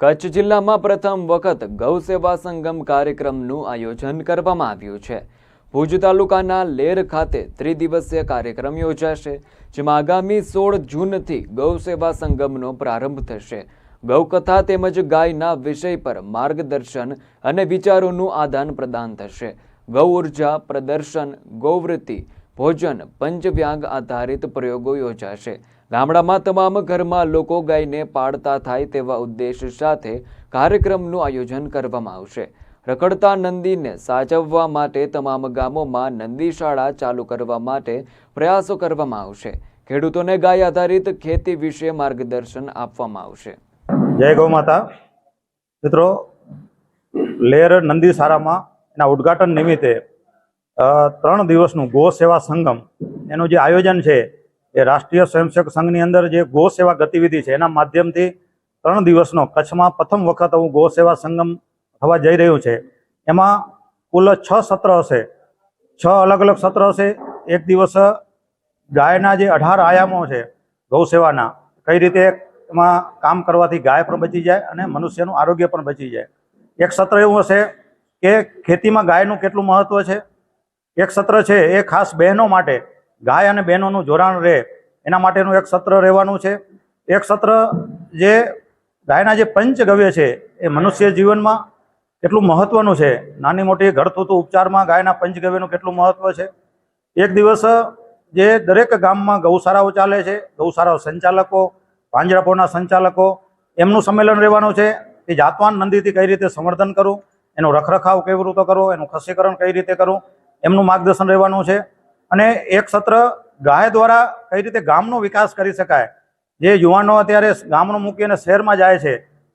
કચ્છ જિલ્લામાં પ્રથમ વખત ગૌ સેવા સંગમ કાર્યક્રમનું આયોજન કરવામાં આવ્યું છે. ભુજ તાલુકાના લેર ખાતે ત્રિદિવસીય કાર્યક્રમ યોજાશે, જેમાં આગામી સોળ જૂનથી ગૌ સેવા સંગમનો પ્રારંભ થશે. ગૌકથા તેમજ ગાયના વિષય પર માર્ગદર્શન અને વિચારોનું આદાન પ્રદાન થશે. ગૌ ઊર્જા, પ્રદર્શન, ગૌવૃત્તિ, ભોજન પંચવ્યાંગ આધારિત પ્રયોગો યોજાશે. ગામડામાં તમામ ઘરમાં લોકો ગાયને પાળતા થાય તેવા ઉદ્દેશ સાથે કાર્યક્રમનું આયોજન કરવામાં આવશે. રખડતા નંદીને સાચવવા માટે તમામ ગામોમાં નંદી શાળા ચાલુ કરવા માટે પ્રયાસો કરવામાં આવશે. ખેડૂતોને ગાય આધારિત ખેતી વિશે માર્ગદર્શન આપવામાં આવશે. જય ગૌ માતા. મિત્રો, લેર નંદી શાળામાં એના ઉદ્ઘાટન નિમિત્તે ત્રણ દિવસનું ગો સેવા સંગમ એનું જે આયોજન છે એ રાષ્ટ્રીય સ્વયંસેવક સંઘની અંદર જે ગો સેવા ગતિવિધિ છે, એના માધ્યમથી ત્રણ દિવસનો કચ્છમાં પ્રથમ વખત હું ગો સેવા સંગમ થવા જઈ રહ્યું છે. એમાં કુલ છ સત્ર હશે. છ અલગ અલગ સત્ર હશે. એક દિવસ ગાયના જે અઢાર આયામો છે ગૌ સેવાના કઈ રીતે એમાં કામ કરવાથી ગાય પણ બચી જાય અને મનુષ્યનું આરોગ્ય પણ બચી જાય. એક સત્ર એવું હશે કે ખેતીમાં ગાયનું કેટલું મહત્વ છે? એક સત્ર છે એ ખાસ બહેનો માટે ગાય અને બહેનોનું જોડાણ રહે, એના માટેનું એક સત્ર રહેવાનું છે. એક સત્ર જે ગાયના જે પંચગવ્ય છે, એ મનુષ્ય જીવનમાં કેટલું મહત્વનું છે. નાની મોટી ઘરથુતું ઉપચારમાં ગાયના પંચગવ્યનું કેટલું મહત્વ છે. એક દિવસ જે દરેક ગામમાં ગૌશાળાઓ ચાલે છે, ગૌશાળાઓ સંચાલકો, પાંજરાપોળના સંચાલકો, એમનું સંમેલન રહેવાનું છે કે જાતવાન નંદીથી કઈ રીતે સંવર્ધન કરવું એનો રખરખાવ કેવી રીતે કરવો એનું ખસીકરણ કઈ રીતે કરવું એમનું માર્ગદર્શન રહેવાનું છે. અને એક સત્ર ગાય દ્વારા કઈ રીતે ગામનો વિકાસ કરી શકાય? જે યુવાનો અત્યારે ગામનું મૂકીને શહેરમાં જાય છે,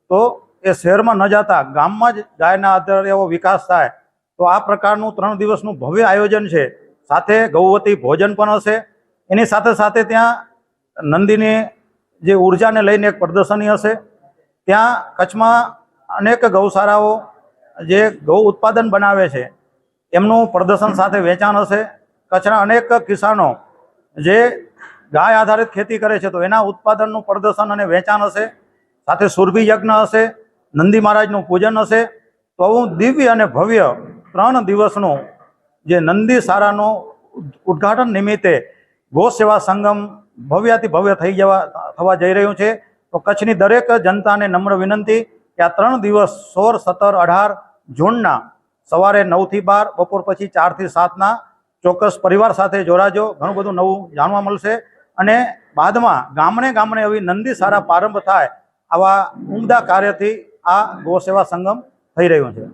તો એ શહેરમાં ન જતા ગામમાં જ ગાયના આધારે એવો વિકાસ થાય. તો આ પ્રકારનું ત્રણ દિવસનું ભવ્ય આયોજન છે. સાથે ગૌવતી ભોજન પણ હશે. એની સાથે સાથે ત્યાં નંદીની જે ઉર્જાને લઈને એક પ્રદર્શની હશે. ત્યાં કચ્છમાં અનેક ગૌશાળાઓ જે ગૌ ઉત્પાદન બનાવે છે. એમનું પ્રદર્શન સાથે વેચાણ હશે. કચ્છના અનેક કિસાનો જે ગાય આધારિત ખેતી કરે છે, તો એના ઉત્પાદનનું પ્રદર્શન અને વેચાણ હશે, સાથે સુરભી યજ્ઞ હશે, નંદી મહારાજનું પૂજન હશે, તો આવું દિવ્ય અને ભવ્ય ત્રણ દિવસનું જે નંદી સારાનું ઉદ્ઘાટન નિમિત્તે ગો સેવા સંગમ ભવ્યાથી ભવ્ય થઈ જવા થવા જઈ રહ્યું છે. તો કચ્છની દરેક જનતાને નમ્ર વિનંતી કે આ ત્રણ દિવસ સોળ, સત્તર, અઢાર જૂનના સવારે નવથી બાર, બપોર પછી ચારથી સાતના ચોક્કસ પરિવાર સાથે જોડાજો. ઘણું બધું નવું જાણવા મળશે. અને બાદમાં ગામડે ગામડે એવી નંદી સારા પ્રારંભ થાય આવા ઉમદા કાર્યથી આ ગૌ સેવા સંગમ થઈ રહ્યું છે.